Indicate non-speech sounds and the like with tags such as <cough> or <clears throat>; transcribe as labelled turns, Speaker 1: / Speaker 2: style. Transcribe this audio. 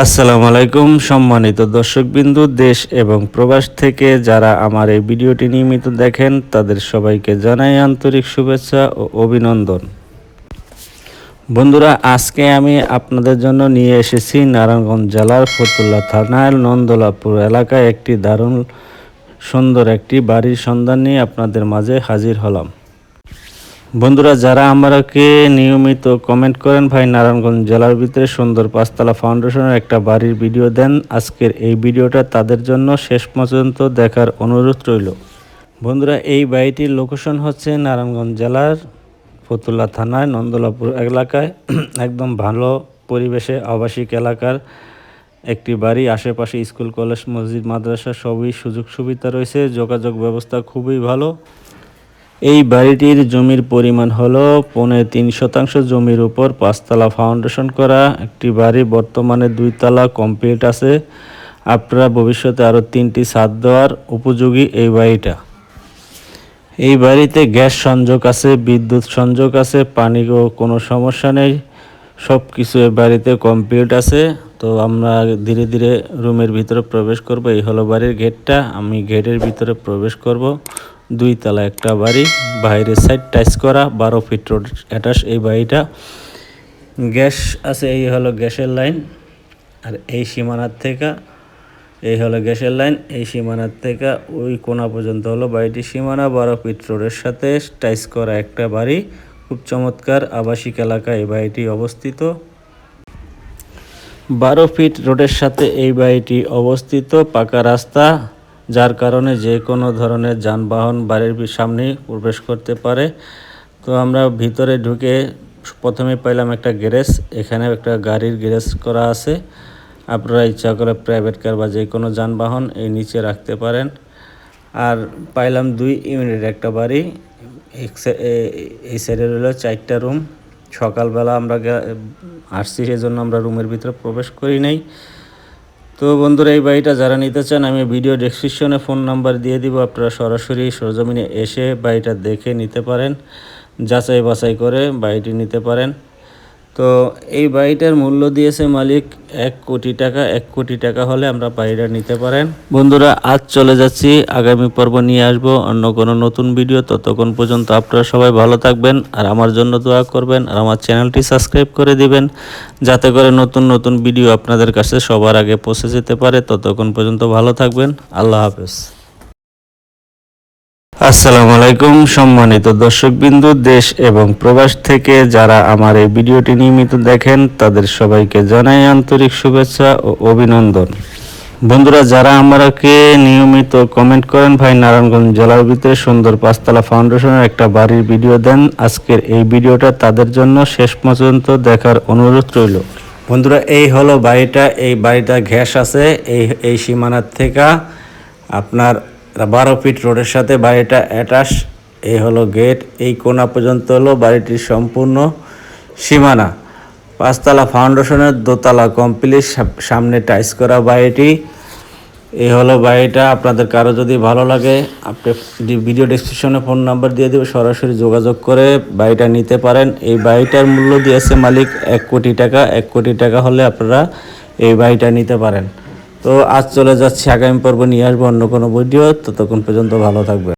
Speaker 1: আসসালামু আলাইকুম সম্মানিত দর্শকবিন্দু, দেশ এবং প্রবাস থেকে যারা আমার এই ভিডিওটি নিয়মিত দেখেন, তাদের সবাইকে জানাই আন্তরিক শুভেচ্ছা ও অভিনন্দন। বন্ধুরা, আজকে আমি আপনাদের জন্য নিয়ে এসেছি নারায়ণগঞ্জ জেলার ফতুল্লা থানার নন্দলাপুর এলাকায় একটি দারুণ সুন্দর একটি বাড়ির সন্ধান নিয়ে আপনাদের মাঝে হাজির হলাম। বন্ধুরা, যারা আমাকে নিয়মিত কমেন্ট করেন, ভাই, নারায়ণগঞ্জ জেলার ভিতরে সুন্দর পাঁচতলা ফাউন্ডেশনের একটা বাড়ির ভিডিও দেন। আজকের এই ভিডিওটা তাদের জন্য শেষ পর্যন্ত দেখার অনুরোধ রইল। বন্ধুরা, এই বাড়িটির লোকেশন হচ্ছে নারায়ণগঞ্জ জেলার ফতুল্লা থানায় নন্দলাপুর এলাকায়। <clears throat> একদম ভালো পরিবেশে আবাসিক এলাকার একটি বাড়ি। আশেপাশে স্কুল, কলেজ, মসজিদ, মাদ্রাসা সবই সুযোগ সুবিধা রয়েছে। যোগাযোগ ব্যবস্থা খুবই ভালো। এই বাড়িটির জমির পরিমাণ হলো পৌনে তিন শতাংশ জমির উপর পাঁচতলা ফাউন্ডেশন করা। একটি বাড়ি বর্তমানে দুইতলা কমপ্লিট আছে। আপনারা ভবিষ্যতে আরও তিনটি ছাদ দেওয়ার উপযোগী এই বাড়িটা। এই বাড়িতে গ্যাস সংযোগ আছে, বিদ্যুৎ সংযোগ আছে, পানিরও কোনো সমস্যা নেই। সব কিছু এই বাড়িতে কমপ্লিট আছে। তো আমরা ধীরে ধীরে রুমের ভিতরে প্রবেশ করব। এই হলো বাড়ির গেটটা। আমি গেটের ভিতরে প্রবেশ করব। দুই তলা একটা বাড়ি, বাইরের সাইড টাইস করা, বারো ফিট রোড অ্যাটাচ এই বাড়িটা। গ্যাস আছে, এই হলো গ্যাসের লাইন আর এই সীমানার থেকে, এই হলো গ্যাসের লাইন এই সীমানার থেকে ওই কোনা পর্যন্ত হলো বাড়িটির সীমানা, বারো ফিট রোডের সাথে টাইস করা একটা বাড়ি। খুব চমৎকার আবাসিক এলাকা এই বাড়িটি অবস্থিত। বারো ফিট রোডের সাথে এই বাড়িটি অবস্থিত, পাকা রাস্তা যার কারণে যে কোনো ধরনের যানবাহন বাড়ির সামনে প্রবেশ করতে পারে। তো আমরা ভিতরে ঢুকে প্রথমে পাইলাম একটা গ্যারেজ, এখানে একটা গাড়ির গ্যারেজ করা আছে। আপনারা ইচ্ছা করে প্রাইভেট কার বা যে কোনো যানবাহন এই নিচে রাখতে পারেন। আর পাইলাম দুই ইউনিট একটা বাড়ি এই সাইডে রইল চারটা রুম। সকালবেলা আমরা আসছি, সেজন্য আমরা রুমের ভিতরে প্রবেশ করি নাই। তো বন্ধুরা, এই বাড়িটা যারা নিতে চান, আমি ভিডিও ডেসক্রিপশনে ফোন নাম্বার দিয়ে দিব। আপনারা সরাসরি সরজমিনে এসে বাড়িটা দেখে নিতে পারেন যাচাই বাছাই করে বাড়িটি নিতে পারেন। তো এই বাড়িটার মূল্য দিয়েছে মালিক এক কোটি টাকা। এক কোটি টাকা হলে আমরা বাড়িটা নিতে পারেন। বন্ধুরা, আজ চলে যাচ্ছি। আগামী পর্ব নিয়ে আসব অন্য কোনো নতুন ভিডিও। ততক্ষণ পর্যন্ত আপনারা সবাই ভালো থাকবেন আর আমার জন্য দোয়া করবেন আর আমার চ্যানেলটি সাবস্ক্রাইব করে দিবেন যাতে করে নতুন নতুন ভিডিও আপনাদের কাছে সবার আগে পৌঁছে যেতে পারে। ততক্ষণ পর্যন্ত ভালো থাকবেন। আল্লাহ হাফেজ। আসসালামু আলাইকুম সম্মানিত দর্শকবিন্দু, দেশ এবং প্রবাস থেকে যারা আমার এই ভিডিওটি নিয়মিত দেখেন, তাদের সবাইকে জানাই আন্তরিক শুভেচ্ছা ও অভিনন্দন। বন্ধুরা, যারা আমাকে নিয়মিত কমেন্ট করেন, ভাই নারায়ণগঞ্জ জেলার ভিতরে সুন্দর পাঁচতলা ফাউন্ডেশনের একটা বাড়ির ভিডিও দেন। আজকের এই ভিডিওটা তাদের জন্য শেষ পর্যন্ত দেখার অনুরোধ রইল। বন্ধুরা, এই হলো বাড়িটা, এই বাড়িটা ঘ্যাস আছে, এই এই সীমানার থেকে আপনার বারো ফিট রোডের সাথে বাড়িটা অ্যাটাচ। এই হলো গেট। এই কোনা পর্যন্ত হলো বাড়িটির সম্পূর্ণ সীমানা। পাঁচতলা ফাউন্ডেশনের দোতলা কমপ্লিট। সামনে টাইস করা বাড়িটি। এই হলো বাড়িটা। আপনাদের কারও যদি ভালো লাগে, আপনি ভিডিও ডিসক্রিপশনে ফোন নাম্বার দিয়ে দেবে। সরাসরি যোগাযোগ করে বাড়িটা নিতে পারেন। এই বাড়িটার মূল্য দিয়েছে মালিক এক কোটি টাকা। এক কোটি টাকা হলে আপনারা এই বাড়িটা নিতে পারেন। তো আজ চলে যাচ্ছি, আগামী পর্ব নিয়ে আসব অন্য কোনো ভিডিও ততক্ষণ পর্যন্ত ভালো থাকবে